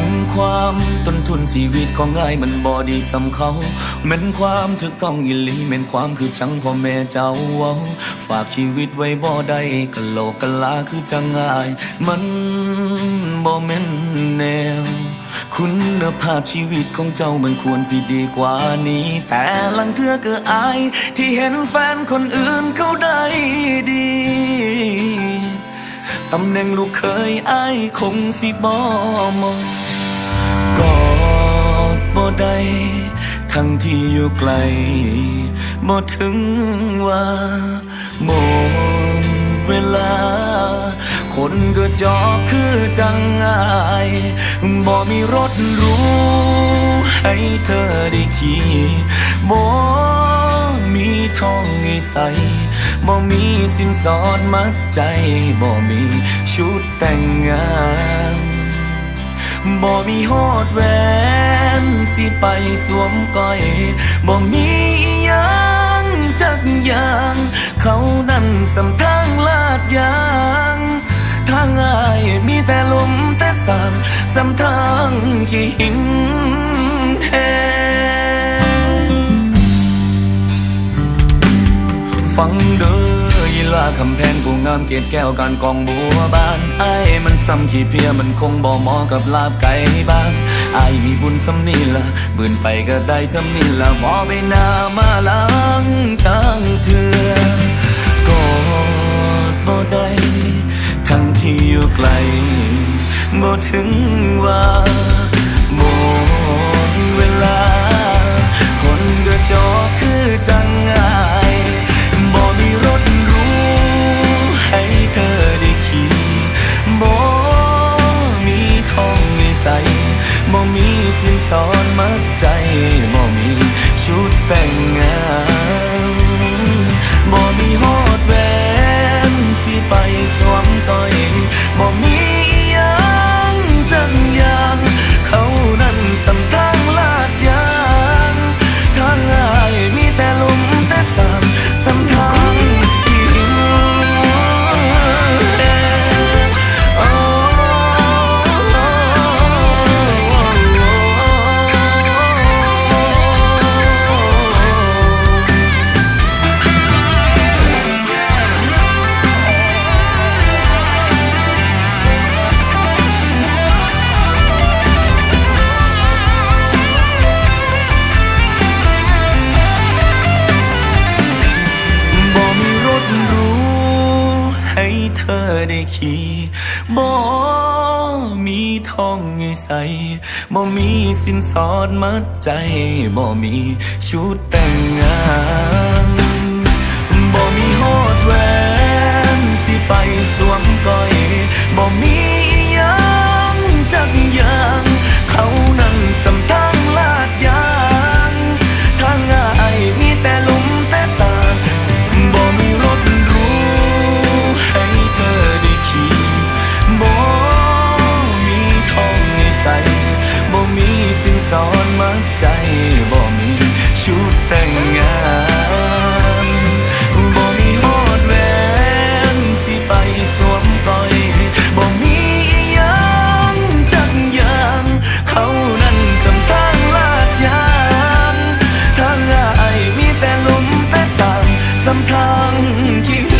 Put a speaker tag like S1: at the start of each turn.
S1: ็นความต้นทุนชีวิตของง่ายมันบอดีสำเขาแม่นความถึกต้องยิลีแม่นความคือจังพ่อแม่เจ้าเว้าฝากชีวิตไว้บ่ได้กะโลกกะลาคือจังง่าย มันบ่แม่นแนว คุณภาพชีวิตของเจ้ามันควรสิดีกว่านี้ แต่ลังเทือก็อาย ที่เห็นแฟนคนอื่นเขาได้ดีตำแหน่งลูกเคยอายคงสิบ่มอง ทั้งที่อยู่ไกลบ่ถึงว่าหมดเวลา คนก็จอกคือจังอายบ่มีรถรู้ให้เธอได้ขี่บ่มีทองให้ใส่บ่มีสินสอดมัดใจบ่มีชุดแต่งงาน บ่มีฮอดแหวนสิไปสวมก้อยบ่มียังจักอย่างเขานั่นสำทางลาดยางทางอายมีแต่ลมแต่สางสำทางที่หินแหงฟังเด้อ ลาคำแพงผู้งามเกตแก้วการกองบัวบานไอ้มันซ้ำขี้เพียมันคงบ่เหมอกับลาบไก่บ้านไอ้มีบุญสำนีละบืนไปก็ได้สำนีละบ่ไปนามาหลังทางเถื่อกอดบ่ได้ทั้งที่อยู่ไกลบ่ถึงว่า บ่มีสินสอนมัดใจบ่มีชุดแต่งงาน อได้ขี่บ่มีทองไงใส่บ่มีสินสอดมัดใจบ่มีชุดแต่งงาน งที่